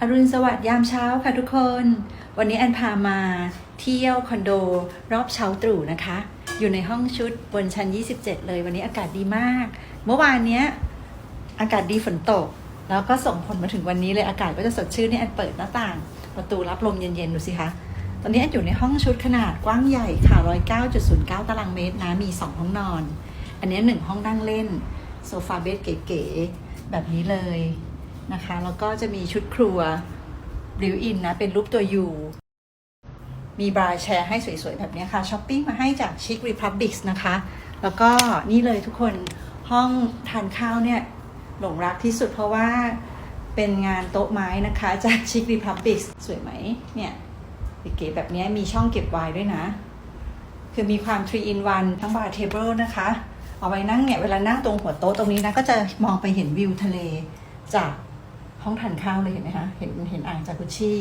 อรุณสวัสดิ์ยามเช้าค่ะทุกคน วันนี้แอนพามาเที่ยวคอนโดรอบเช้าตรู่นะคะ อยู่ในห้องชุดบนชั้น 27 เลย วันนี้อากาศดีมาก เมื่อวานเนี้ยอากาศดีฝนตก แล้วก็ส่งผลมาถึงวันนี้เลยอากาศก็จะสดชื่นนี่แอนเปิดหน้าต่าง ประตูรับลมเย็นๆดูสิคะตอนนี้แอนอยู่ในห้องชุดขนาดกว้างใหญ่ค่ะ109.09 ตารางเมตรนะมี 2 ห้องนอน อันนี้หนึ่งห้องนั่งเล่น โซฟาเบดเก๋ๆแบบนี้เลย นะคะแล้วก็จะมีชุดครัวริวอินนะ เป็นรูปตัวยูมีบาร์แชร์ให้สวยๆ แบบนี้ค่ะช้อปปิ้งมาให้จากชิค Republic นะคะ แล้วก็นี่เลยทุกคนห้องทานข้าวเนี่ยหลงรักที่สุดเพราะว่าเป็นงานโต๊ะไม้นะคะจากชิค Republic สวยไหมเนี่ยเก๋ๆแบบนี้มีช่องเก็บไวน์ด้วยนะ คือมีความ 3 in 1 ทั้งบาร์เทเบิลนะคะ เอาไว้นั่งเนี่ย เวลานั่งตรงหัวโต๊ะตรงนี้นะ ก็จะมองไปเห็นวิวทะเลจาก ห้องทานข้าวเลยเห็นไหมคะ เห็นเห็นอ่างจากุชี่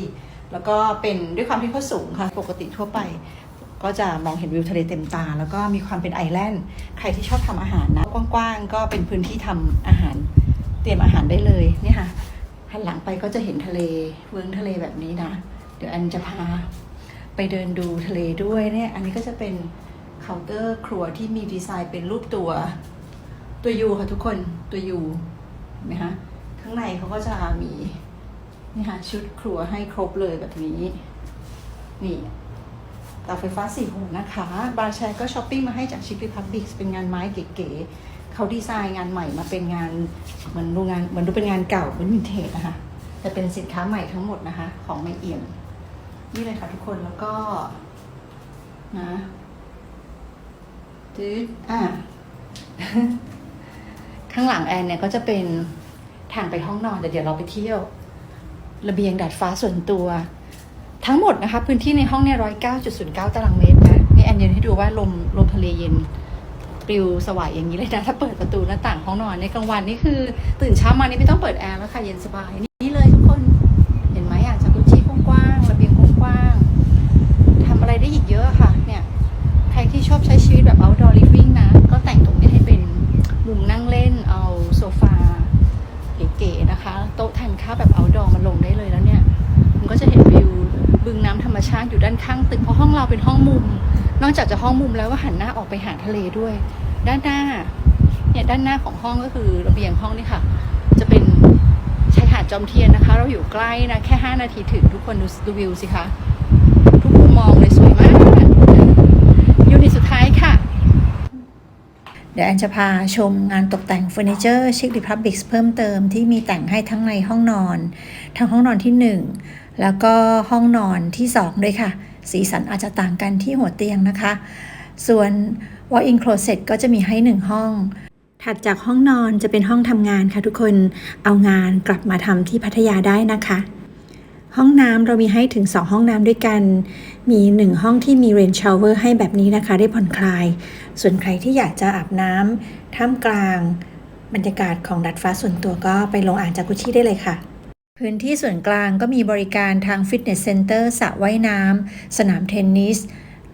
แล้วก็เป็นด้วยความที่เขาสูงค่ะ ปกติทั่วไป ก็จะมองเห็นวิวทะเลเต็มตา แล้วก็มีความเป็นไอแลนด์ ใครที่ชอบทำอาหารนะ กว้างๆ ก็เป็นพื้นที่ทำอาหาร เตรียมอาหารได้เลยเนี่ยค่ะหันหลังไปก็จะเห็นทะเลเวิ้งทะเลแบบนี้นะ เดี๋ยวอันจะพาไปเดินดูทะเลด้วยเนี่ย อันนี้ก็จะเป็นเคาน์เตอร์ครัวที่มีดีไซน์เป็นรูปตัวตัวยูค่ะทุกคนตัวยูเห็นไหมคะ ข้างในเขาก็จะมีนี่ค่ะชุดครัวให้ครบเลยแบบนี้ นี่ตาไฟฟ้าสี่หัวนะคะ บาร์แชร์ก็ช้อปปิ้งมาให้จากชิค r ิพับบิกเป็นงานไม้เก๋ๆเขาดีไซน์งานใหม่มาเป็นงานเหมือนดูงานเหมือนดูเป็นงานเก่าเป็นวินเทจนะคะ แต่เป็นสินค้าใหม่ทั้งหมดนะคะ ของไม่เอี่ยม นี่เลยค่ะทุกคนแล้วก็นะตืดอะข้างหลังแอนเนี่ยก็จะเป็น ทางไปห้องนอนแต่เดี๋ยวเราไปเที่ยว ระเบียงดาดฟ้าส่วนตัว ทั้งหมดนะคะ พื้นที่ในห้องเนี่ยร้อยเก้าจุดศูนย์เก้าตารางเมตรนะนี่แอนยืนให้ดูว่าลมลมทะเลเย็นปลิวสวายอย่างนี้เลยนะถ้าเปิดประตูหน้าต่างห้องนอนในกลางวันนี่คือ ตื่นเช้ามานี่ไม่ต้องเปิดแอร์แล้วค่ะเย็นสบายนี่เลยทุกคน เห็นไหมอะจากกุชี่กว้างๆระเบียงกว้างๆทำอะไรได้อีกเยอะค่ะ เนี่ย ใครที่ชอบใช้ชีวิตแบบ outdoor living นะ ก็แต่งตรงนี้ให้เป็นมุมนั่งเล่นเอาโซฟาเก๋ๆนะคะ โต๊ะทาน ข้าวแบบ outdoor มาลงได้เลยแล้วเนี่ยมันก็จะเห็นวิวบึงน้ำธรรมชาติอยู่ด้านข้างตึกเพราะห้องเราเป็นห้องมุม นอกจากจะห้องมุมแล้วก็หันหน้าออกไปหาทะเลด้วย ด้านหน้าเนี่ยด้านหน้าของห้องก็คือระเบียงห้องนี่ค่ะ จะเป็นชายหาดจอมเทียนนะคะ เราอยู่ใกล้นะแค่ 5 นาทีถึงทุกคนดูดูวิวสิคะทุกมุมมองเลยสวยนิตสุดท้ายค่ะ เดี๋ยวแอนจะพาชมงานตกแต่งเฟอร์นิเจอร์ชิคดิพับบิกเพิ่มเติมที่มีแต่งให้ทั้งในห้องนอน ทั้งห้องนอนที่ 1 แล้วก็ห้องนอนที่ 2 ด้วยค่ะ สีสันอาจจะต่างกันที่หัวเตียงนะคะ ส่วน walk-in closet ก็จะมีให้ 1 ห้อง ถัดจากห้องนอนจะเป็นห้องทำงานค่ะทุกคนเอางานกลับมาทำที่พัทยาได้นะคะ ห้องน้ำเรามีให้ถึง 2 ห้องน้ำด้วยกัน มี 1 ห้องที่มีเรนชาวเวอร์ให้แบบนี้นะคะ ได้ผ่อนคลาย ส่วนใครที่อยากจะอาบน้ำท่ามกลางบรรยากาศของดัดฟ้าส่วนตัวก็ไปลงอ่างจากุชี่ได้เลยค่ะ พื้นที่ส่วนกลางก็มีบริการทางฟิตเนสเซ็นเตอร์สระว่ายน้ำสนามเทนนิส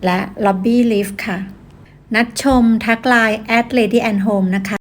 และล็อบบี้ลิฟต์ค่ะ นัดชมทักไลน์ at lady and home นะคะ